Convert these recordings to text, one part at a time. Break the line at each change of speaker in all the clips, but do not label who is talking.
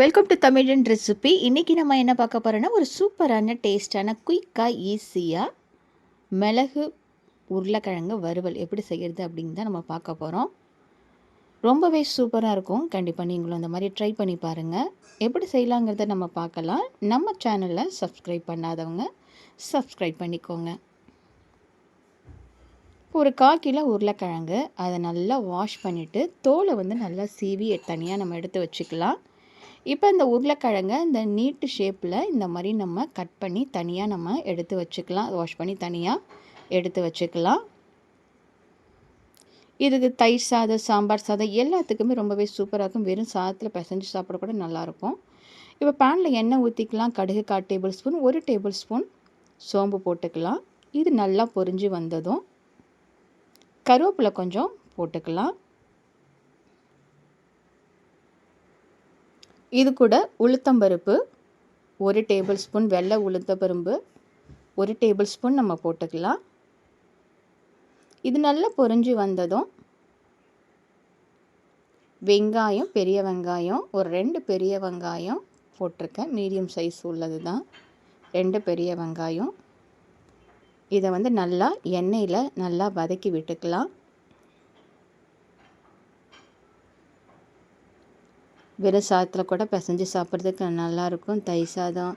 Welcome to தமிழன் recipe இன்றைக்கி நம்ம என்ன பார்க்க போகிறோன்னா ஒரு சூப்பரான டேஸ்டான குயிக்காக ஈஸியாக மிளகு உருளைக்கிழங்கு வறுவல் எப்படி செய்கிறது அப்படின்னு தான் நம்ம பார்க்க போகிறோம் ரொம்பவே சூப்பராக இருக்கும். கண்டிப்பாக நீங்களும் அந்த மாதிரி ட்ரை பண்ணி பாருங்கள் எப்படி செய்யலாங்கிறத நம்ம பார்க்கலாம். நம்ம சேனலில் சப்ஸ்கிரைப் பண்ணாதவங்க சப்ஸ்கிரைப் பண்ணிக்கோங்க. ஒரு கால் கிலோ உருளைக்கிழங்கு அதை நல்லா வாஷ் பண்ணிவிட்டு தோலை வந்து நல்லா சீவி தனியாக நம்ம எடுத்து வச்சுக்கலாம். இப்போ இந்த உருளைக்கிழங்கை இந்த நீட்டு ஷேப்பில் இந்த மாதிரி நம்ம கட் பண்ணி தனியாக நம்ம எடுத்து வச்சுக்கலாம். வாஷ் பண்ணி தனியாக எடுத்து வச்சுக்கலாம். இதுக்கு தயிர் சாதம் சாம்பார் சாதம் எல்லாத்துக்குமே ரொம்பவே சூப்பராக இருக்கும். வெறும் சாதத்தில் பிசைஞ்சு சாப்பிட கூட நல்லாயிருக்கும் இப்போ பேனில் எண்ணெய் ஊற்றிக்கலாம் கடுகு கால் டேபிள் ஸ்பூன் ஒரு டேபிள் ஸ்பூன் சோம்பு போட்டுக்கலாம். இது நல்லா பொரிஞ்சு வந்ததும் கருவேப்பிலை கொஞ்சம் போட்டுக்கலாம். இது கூட உளுத்தம்பருப்பு ஒரு டேபிள் ஸ்பூன் வெள்ளை உளுத்தம்பரும்பு ஒரு டேபிள் ஸ்பூன் நம்ம போட்டுக்கலாம். இது நல்லா பொறிஞ்சு வந்ததும் வெங்காயம் பெரிய வெங்காயம் ஒரு ரெண்டு பெரிய வெங்காயம் போட்டிருக்கேன். மீடியம் சைஸ் உள்ளது தான் ரெண்டு பெரிய வெங்காயம். இதை வந்து நல்லா எண்ணெயில் நல்லா வதக்கி விட்டுக்கலாம். வெறும் சாதத்தில் கூட பிசைஞ்சு சாப்பிட்றதுக்கு நல்லாயிருக்கும். தயிர் சாதம்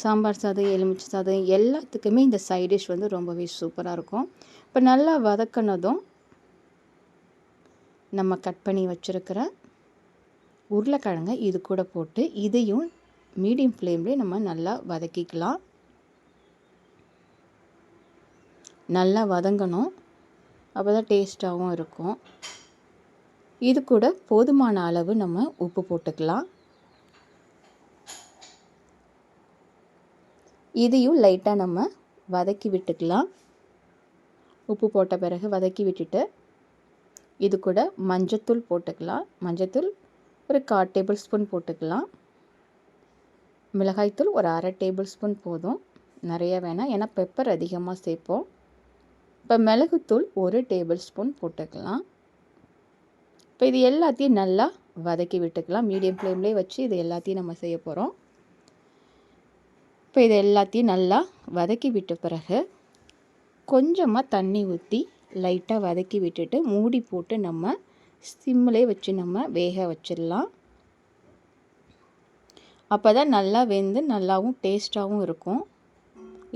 சாம்பார் சாதம் எலுமிச்சை சாதம் எல்லாத்துக்குமே இந்த சைட் டிஷ் வந்து ரொம்பவே சூப்பராக இருக்கும். இப்போ நல்லா வதக்கினதும் நம்ம கட் பண்ணி வச்சுருக்கிற உருளைக்கிழங்கை இது கூட போட்டு இதையும் மீடியம் ஃப்ளேம்லேயே நம்ம நல்லா வதக்கிக்கலாம். நல்லா வதங்கணும். அப்போ தான் டேஸ்ட்டாகவும் இருக்கும். இது கூட போதுமான அளவு நம்ம உப்பு போட்டுக்கலாம். இதையும் லைட்டாக நம்ம வதக்கி விட்டுக்கலாம். உப்பு போட்ட பிறகு வதக்கி விட்டுட்டு இது கூட மஞ்சத்தூள் போட்டுக்கலாம். மஞ்சத்தூள் ஒரு கா டேபிள் ஸ்பூன் போட்டுக்கலாம். மிளகாய்த்தூள் ஒரு அரை டேபிள் ஸ்பூன் போதும். நிறைய வேணாம் ஏன்னா பெப்பர் அதிகமாக சேர்ப்போம். இப்போ மிளகுத்தூள் ஒரு டேபிள் ஸ்பூன் போட்டுக்கலாம். இப்போ இது எல்லாத்தையும் நல்லா வதக்கி விட்டுக்கலாம். மீடியம் ஃப்ளேம்லேயே வச்சு இது எல்லாத்தையும் நம்ம செய்ய போகிறோம் இப்போ இது எல்லாத்தையும் நல்லா வதக்கி விட்ட பிறகு கொஞ்சமாக தண்ணி ஊற்றி லைட்டாக வதக்கி விட்டுட்டு மூடி போட்டு நம்ம சிம்மிலே வச்சு நம்ம வேக வச்சிடலாம். அப்போ தான் நல்லா வெந்து நல்லாவும் டேஸ்ட்டாகவும் இருக்கும்.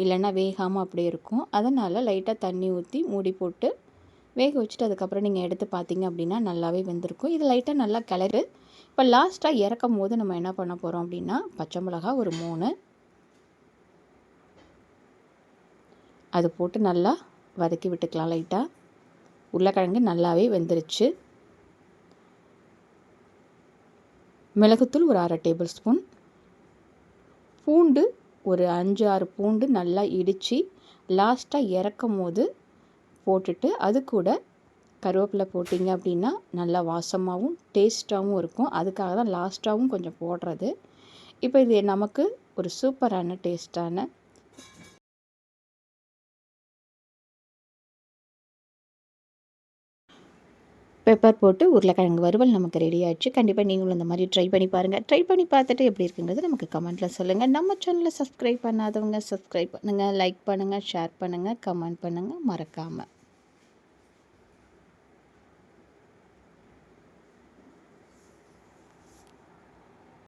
இல்லைன்னா வேகாமல் அப்படியே இருக்கும். அதனால் லைட்டாக தண்ணி ஊற்றி மூடி போட்டு வேக வச்சுட்டு அதுக்கப்புறம் நீங்கள் எடுத்து பார்த்தீங்க அப்படின்னா நல்லாவே வெந்திருக்கும். இது லைட்டாக நல்லா கிளறு. இப்போ லாஸ்ட்டாக இறக்கும் போது நம்ம என்ன பண்ண போகிறோம் அப்படின்னா பச்சை மிளகா ஒரு மூணு. அது போட்டு நல்லா வதக்கி விட்டுக்கலாம் லைட்டாக உருளைக்கிழங்கு நல்லாவே வெந்துருச்சு. மிளகுத்தூள் ஒரு அரை டேபிள் ஸ்பூன் பூண்டு ஒரு அஞ்சு ஆறு பூண்டு நல்லா இடித்து லாஸ்ட்டாக இறக்கும் போது போட்டுட்டு அது கூட கருவேப்பிலை போட்டிங்க அப்படின்னா நல்லா வாசமாகவும் டேஸ்ட்டாகவும் இருக்கும். அதுக்காக தான் லாஸ்ட்டாகவும் கொஞ்சம் போடுறது. இப்போ இது நமக்கு ஒரு சூப்பரான டேஸ்ட்டான பெப்பர் போட்டு உருளைக்கிழங்கு வறுவல் நமக்கு ரெடி ஆயிடுச்சு. கண்டிப்பாக நீங்களும் இந்த மாதிரி ட்ரை பண்ணி பாருங்கள் ட்ரை பண்ணி பார்த்துட்டு எப்படி இருக்குங்கிறது நமக்கு கமெண்ட்டில் சொல்லுங்கள் நம்ம சேனலில் சப்ஸ்கிரைப் பண்ணாதவங்க சப்ஸ்கிரைப் பண்ணுங்கள் லைக் பண்ணுங்கள் ஷேர் பண்ணுங்கள் கமெண்ட் பண்ணுங்கள் மறக்காமல்